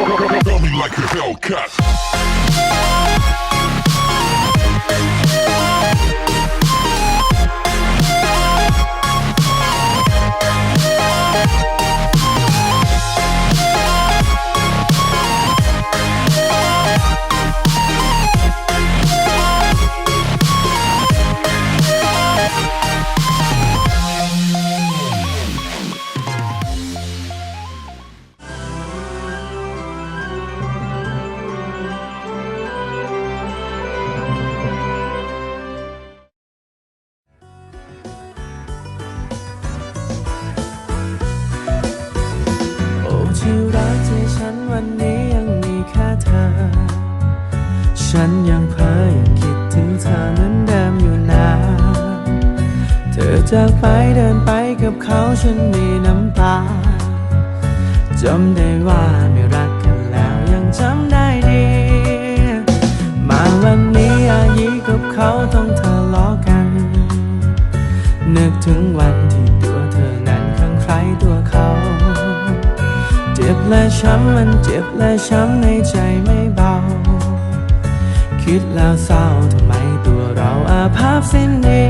Throw me like a Hellcat. จากไปเดินไปกับเขาฉันมีน้ำตาจำได้ว่าไม่รักกันแล้วยังจำได้ดี มาวันนี้อายีกับเขาต้องทะเลาะกัน นึกถึงวันที่ตัวเธอนั้นข้างใครตัวเขา เจ็บและช้ำมันเจ็บและช้ำในใจไม่เบา คิดแล้วเศร้าทำไมตัวเราอาภัพสิ้นดี